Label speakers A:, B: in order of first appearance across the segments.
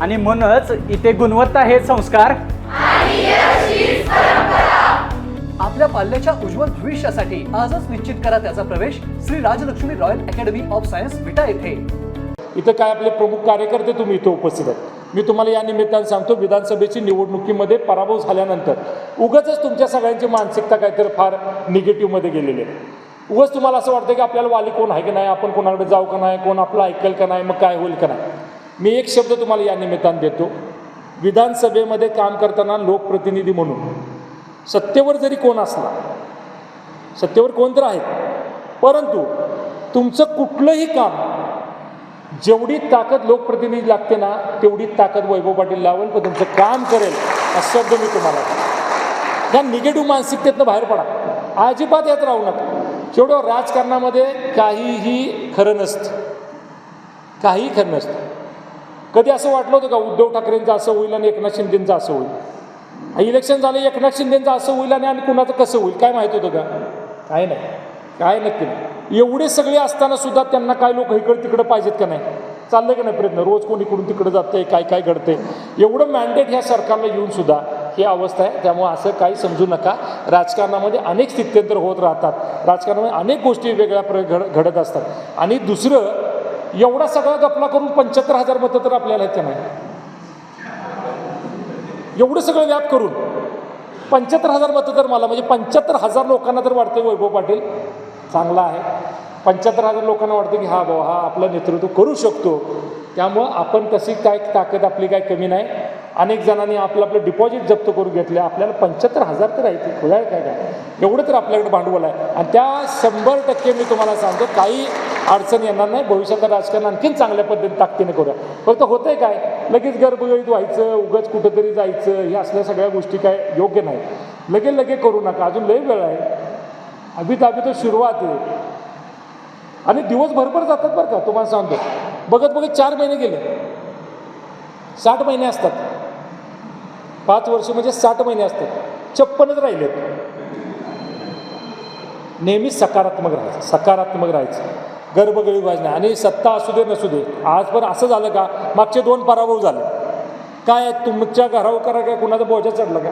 A: आणि म्हणूनच इथे गुणवत्ता हे संस्कार.
B: आपल्या पाल्याच्या उज्ज्वल भविष्यासाठी आजच निश्चित करा त्याचा प्रवेश Shri Rajlakshmi royal academy of science Vita येथे.
C: इथं काय आपले प्रमुख कार्यकर्ते तुम्ही इथं उपस्थित आहात? मी तुम्हाला या निमित्तानं सांगतो विधानसभेची निवडणुकीमध्ये पराभव झाल्यानंतर उगाच तुमच्या सगळ्यांची मानसिकता काहीतरी फार निगेटिव्हमध्ये गेलेली आहे. उगाच तुम्हाला असं वाटतं की आपल्याला वाली कोण आहे की नाही? आपण कोणाकडे जाऊ का नाही? कोण आपलं ऐकेल का नाही? मग काय होईल का नाही? मी एक शब्द तुम्हाला या निमित्तानं देतो. विधानसभेमध्ये काम करताना लोकप्रतिनिधी म्हणून. सत्तेवर जरी कोण असला सत्तेवर कोण तर आहेत परंतु तुमचं कुठलंही काम जेवढी ताकद लोकप्रतिनिधी लागते ना तेवढी ताकद वैभव पाटील लावेल पण तुमचं काम करेल हा शब्द मी तुम्हाला या निगेटिव्ह मानसिकतेतनं बाहेर पडा. अजिबात यात राहू नका. जेवढं राजकारणामध्ये काहीही खरं नसतं काहीही खरं नसतं. कधी असं वाटलं होतं का उद्धव ठाकरेंचं असं होईल आणि एकनाथ शिंदेचं असं होईल? इलेक्शन झालं एकनाथ शिंदेचं असं होईल आणि आणि कुणाचं कसं होईल? काय माहीत होतं का? काय नाही. काय नक्की नाही. एवढे सगळे असताना सुद्धा त्यांना काय लोक इकडं तिकडं पाहिजेत का नाही? चाललंय का नाही प्रयत्न? रोज कोण इकडून तिकडं जातंय काय काय घडतंय? एवढं मॅन्डेट ह्या सरकारला येऊन सुद्धा ही अवस्था आहे. त्यामुळे असं काही समजू नका. राजकारणामध्ये अनेक स्थित्यंतर होत राहतात. राजकारणामध्ये अनेक गोष्टी वेगळ्या प्र घड घडत असतात. आणि दुसरं एवढा सगळा गपला करून पंच्याहत्तर हजार मतं तर आपल्याला आहेत का नाही? एवढं सगळं व्याप करून पंच्याहत्तर हजार मतं तर मला म्हणजे पंच्याहत्तर हजार लोकांना तर वाटतं वैभव पाटील चांगला आहे. पंच्याहत्तर हजार लोकांना वाटतं की हा भाऊ हा आपलं नेतृत्व करू शकतो. त्यामुळं आपण तशी काय ताकद आपली काय कमी नाही. अनेक जणांनी आपलं आपलं डिपॉझिट जप्त करून घेतले. आपल्याला पंच्याहत्तर हजार तर आहे ते खुला काय काय? एवढं तर आपल्याकडे भांडवल आहे. आणि त्या शंभर टक्के मी तुम्हाला सांगतो काही अडचण येणार नाही. भविष्याचं राजकारण आणखीन चांगल्या पद्धतीने ताकदीने करूया. फक्त होतंय काय? लगेच गर्भगळीत व्हायचं उगाच कुठंतरी जायचं हे असल्या सगळ्या गोष्टी काय योग्य नाही. लगे लगे करू नका. अजून लई वेळ आहे. अभि तर अभि सुरुवात आहे. आणि दिवस भरभर जातात बरं का तुम्हाला सांगतो. बघत बघत चार महिने गेले. साठ महिने असतात. पाच वर्ष म्हणजे साठ महिने असतात. छप्पनच राहिलेत. नेहमी सकारात्मक राहायचं सकारात्मक राहायचं. गर्भगळी वाजणे नाही आणि सत्ता असू दे नसू दे. आज पण असं झालं का मागचे दोन पराभव झाले. काय तुमच्या घरावर करा काय कुणाचा बोजा चढला का?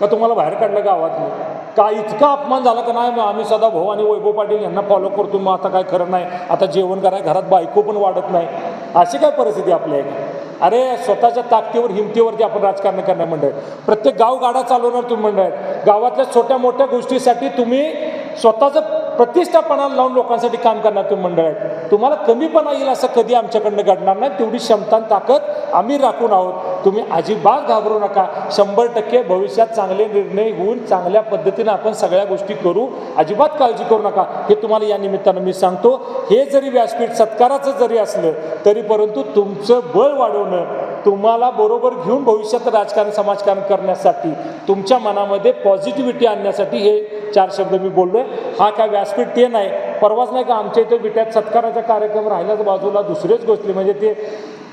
C: का तुम्हाला बाहेर काढलं गावातलं का इतका अपमान झाला का नाही? मग आम्ही सदा भाऊ आणि वैभव पाटील यांना फॉलो करतो. मग आता काय खरं नाही. आता जेवण करा घरात बायको पण वाढत नाही. अशी काय परिस्थिती आपल्या इथे? अरे स्वतःच्या ताकदीवर हिमतीवरती आपण राजकारण करणार मंडळ. प्रत्येक गाव गाडा चालवणार तुम्ही मंडळ. आहेत. गावातल्या छोट्या मोठ्या गोष्टीसाठी तुम्ही स्वतःचं प्रतिष्ठापणाला लावून लोकांसाठी काम करणार तुम्ही मंडळ आहे तुम्हाला कमीपणा येईल असं कधी आमच्याकडनं घडणार नाही. तेवढी क्षमता ताकद आम्ही राखून आहोत. तुम्ही अजिबात घाबरू नका. शंभर टक्के भविष्यात चांगले निर्णय होऊन चांगल्या पद्धतीनं आपण सगळ्या गोष्टी करू. अजिबात काळजी करू नका. हे तुम्हाला या निमित्तानं मी सांगतो. हे जरी व्यासपीठ सत्काराचं जरी असलं तरी परंतु तुमचं बळ वाढवणं तुम्हाला बरोबर घेऊन भविष्यात राजकारण समाजकारण करण्यासाठी तुमच्या मनामध्ये पॉझिटिव्हिटी आणण्यासाठी हे चार शब्द मी बोललो आहे हा काय व्यासपीठ ते नाही. परवाच नाही का आमच्या इथे विट्यात सत्काराचा कार्यक्रम राहिलाच बाजूला दुसरेच गोष्टी. म्हणजे ते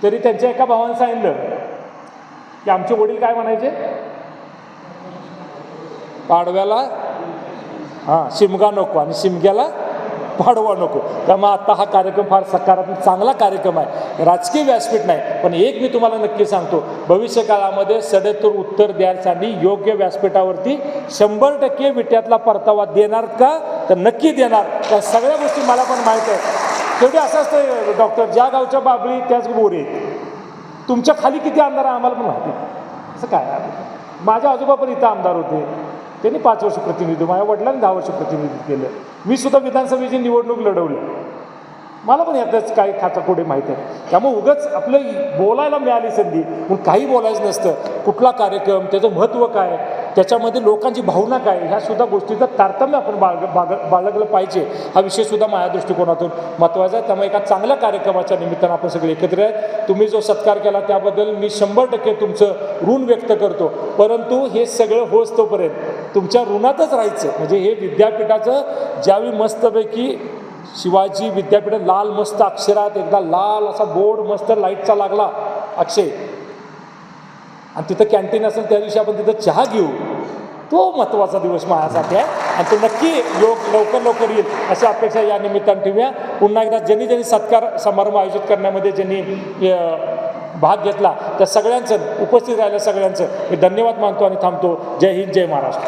C: तरी त्यांच्या एका भावानं सांगितलं की आमचे वडील काय म्हणायचे? पाडव्याला हां शिमगा नको आणि शिमग्याला पाडवा नको. त्यामुळे आत्ता हा कार्यक्रम फार सकारात्मक चांगला कार्यक्रम आहे. राजकीय व्यासपीठ नाही पण एक मी तुम्हाला नक्की सांगतो भविष्य काळामध्ये सडेतूर उत्तर द्यायसाठी योग्य व्यासपीठावरती शंभर टक्के विट्यातला परतावा देणार का? तर नक्की देणार. त्या सगळ्या गोष्टी मला पण माहीत आहेत. शेवटी असं असतं डॉक्टर ज्या गावच्या बाबळी त्याच बोरे तुमच्या खाली किती आमदार आहे आम्हाला पण माहिती असं काय? माझ्या आजोबा पण इथं आमदार होते. त्यांनी पाच वर्ष प्रतिनिधित्व माझ्या वडिलांनी दहा वर्ष प्रतिनिधित्व केलं. मी सुद्धा विधानसभेची निवडणूक लढवली. मला पण यातच काही खाचाखोडे माहीत आहे. त्यामुळे उगाच आपलं बोलायला मिळाली संधी पण काही बोलायचं नसतं. कुठला कार्यक्रम त्याचं महत्त्व काय त्याच्यामध्ये लोकांची भावना काय ह्या सुद्धा गोष्टीचं तारतम्य आपण बाळग बाग बाळगलं पाहिजे. हा विषय सुद्धा माझ्या दृष्टिकोनातून महत्त्वाचा आहे. त्यामुळे एका चांगल्या कार्यक्रमाच्या निमित्तानं आपण सगळे एकत्र आहे तुम्ही जो सत्कार केला त्याबद्दल मी शंभर टक्के तुमचं ऋण व्यक्त करतो. परंतु हे सगळं होस तोपर्यंत तुमच्या ऋणातच राहायचं. म्हणजे हे विद्यापीठाचं ज्यावेळी मस्तपैकी शिवाजी विद्यापीठ लाल मस्त अक्षरात एकदा लाल असा बोर्ड मस्त लाईटचा लागला अक्षय. आणि तिथं कॅन्टीन असेल त्या दिवशी आपण तिथं चहा घेऊ. तो महत्त्वाचा दिवस माझ्यासाठी आहे. आणि तो नक्की योग लवकर लवकर येईल अशी अपेक्षा या निमित्तानं ठेवूया. पुन्हा एकदा ज्यांनी ज्यांनी सत्कार समारंभ आयोजित करण्यामध्ये ज्यांनी भाग घेतला त्या सगळ्यांचं उपस्थित राहिल्या सगळ्यांचं मी धन्यवाद मानतो आणि थांबतो. जय हिंद जय महाराष्ट्र.